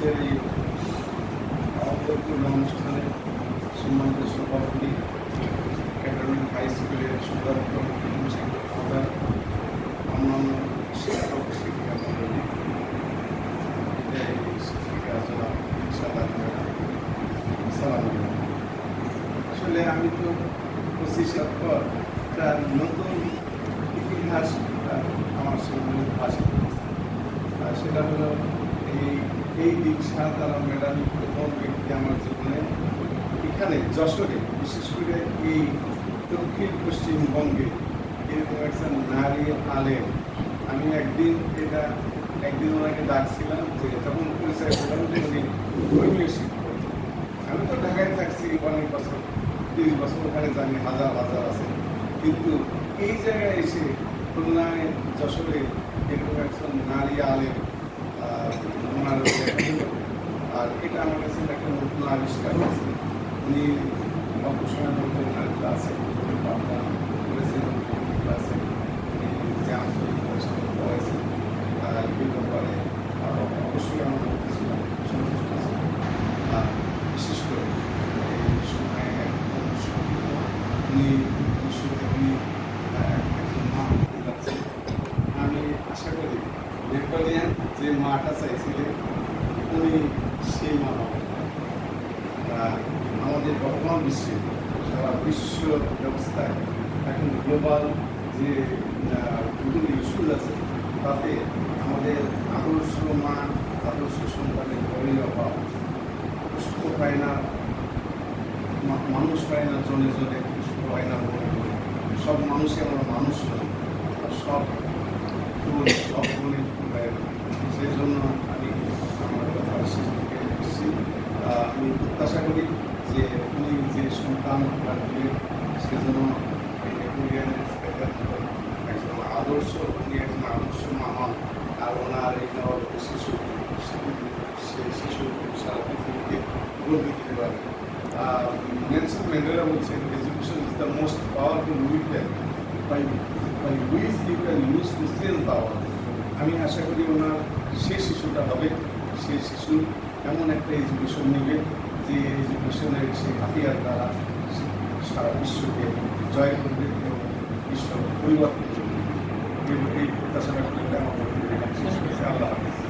আজকের এই অবতরপূর্ণ অনুষ্ঠানে সম্মানিত সভাপতি ক্যাটারমেন্ট হাই স্কুলের সুদক্ষ শিক্ষকতা অন্যান্য শিক্ষক, শিক্ষিকা মন্ডলী, বিদায়ী শিক্ষিকা জনাব সালাম সালাম। আসলে আমি তো পঁচিশের পর তার নতুন ইতিহাস আমার সামনে ভাষা সেটা হলো এই এই শাহ আলম ম্যাডাম প্রথম ব্যক্তি আমার জীবনে এখানে যশোরে, বিশেষ করে এই দক্ষিণ পশ্চিমবঙ্গে এরকম একজন নারী আলেম। আমি একদিন এটা, একদিন ওনাকে ডাকছিলাম যে তখন পরিচয় করলাম যে উনি ধর্মীয় শিক্ষক আমি তো ঢাকায় থাকছি অনেক বছর, তিরিশ বছর ওখানে জানি, হাজার হাজার আছে। কিন্তু এই জায়গায় এসে খুলনায়, যশোরে এরকম একজন নারী আলেম আর এটা আমার কাছে একটা নতুন আবিষ্কার আছে উনি অল্প সময় মধ্যে ওনার বিশেষ করে এই সময়ে আমি আশা করি নেপালিয়ান যে মাটা চাইছিলেন উনি সেই মা আমাদের বর্তমান বিশ্বে সারা বিশ্ব ব্যবস্থায় এখন গ্লোবাল যে বিভিন্ন ইস্যুজ আছে, তাতে আমাদের আদর্শ মা, আদর্শ সন্তানের বড়ই অভাব পুষ্প পায় না মানুষ পায় না, জনে জনে পুষ্প পায় না। সব মানুষই আমরা মানুষ আর সব ফুল সব ফুলই সেই জন্য আমি আমার কথা শেষ থেকে এসেছি আমি প্রত্যাশা করি যে উনি যে সন্তান দিলেন সেজন্য একজন আদর্শ উনি একজন আদর্শ এই নব শিশু সে শিশু সারা পৃথিবীকে বদলে দিতে পারে নেলসন ম্যান্ডেলা বলছেন the most powerful weapon by power আমি আশা করি ওনার সে শিশুটা হবে সেই শিশু এমন একটা এডুকেশন নেবে যে এডুকেশনের সেই হাতিয়ার দ্বারা সে সারা বিশ্বকে জয় করবে এবং বিশ্ব পরিবর্তন করবে। এই- প্রত্যাশা ব্যক্ত করে আমার বক্তব্য এখানে আল্লাহ হাফিজ।